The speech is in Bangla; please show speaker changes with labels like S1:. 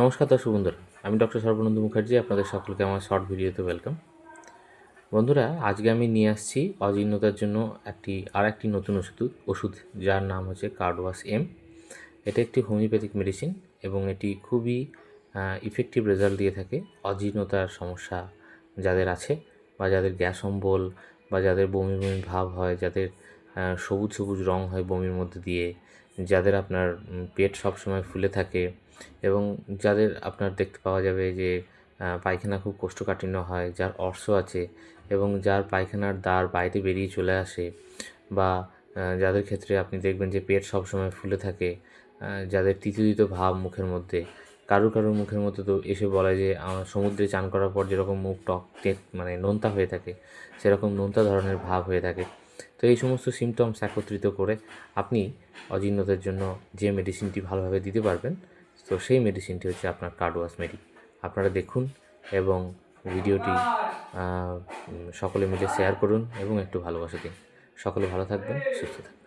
S1: নমস্কার দর্শক বন্ধুরা, আমি ডক্টর সর্বানন্দ মুখার্জি, আপনাদের সকলকে আমার শর্ট ভিডিওতে ওয়েলকাম বন্ধুরা, আজকে আমি নিয়ে আসছি অজীর্ণতার জন্য একটি আর একটি নতুন ওষুধ ওষুধ যার নাম হচ্ছে কার্ডওয়াস এম এটা একটি হোমিওপ্যাথিক মেডিসিন এবং এটি খুবই ইফেক্টিভ রেজাল্ট দিয়ে থাকে অজীর্ণতার সমস্যা যাদের আছে বা যাদের গ্যাস অম্বল বা যাদের বমি বমি ভাব হয়, যাদের সবুজ সবুজ রং হয় বমির মধ্যে দিয়ে, যাদের আপনার পেট সবসময় ফুলে থাকে এবং যাদের আপনার দেখতে পাওয়া যাবে যে পায়খানা খুব কোষ্ঠকাঠিন্য হয়, যার অর্শ আছে এবং যার পায়খানার দ্বার বাইরে বেরিয়ে চলে আসে বা যাদের ক্ষেত্রে আপনি দেখবেন যে পেট সবসময় ফুলে থাকে যাদের তিতিত ভাব মুখের মধ্যে কারও কারোর মুখের মধ্যে তো এসে বলে যে আমার সমুদ্রে চান করার পর যেরকম মুখ টেক মানে নোনতা হয়ে থাকে, সেরকম নোনতা ধরনের ভাব হয়ে থাকে। তো এই সমস্ত সিমটমস একত্রিত করে আপনি অজীর্ণতার জন্য যে মেডিসিনটি ভালোভাবে দিতে পারবেন, তো সেই মেডিসিনটি হচ্ছে আপনার কার্ডওয়াস মেডি আপনারা দেখুন এবং ভিডিওটি সকলে মিলে শেয়ার করুন এবং একটু ভালোবাসা দিন। সকলে ভালো থাকবেন, সুস্থ থাকবেন।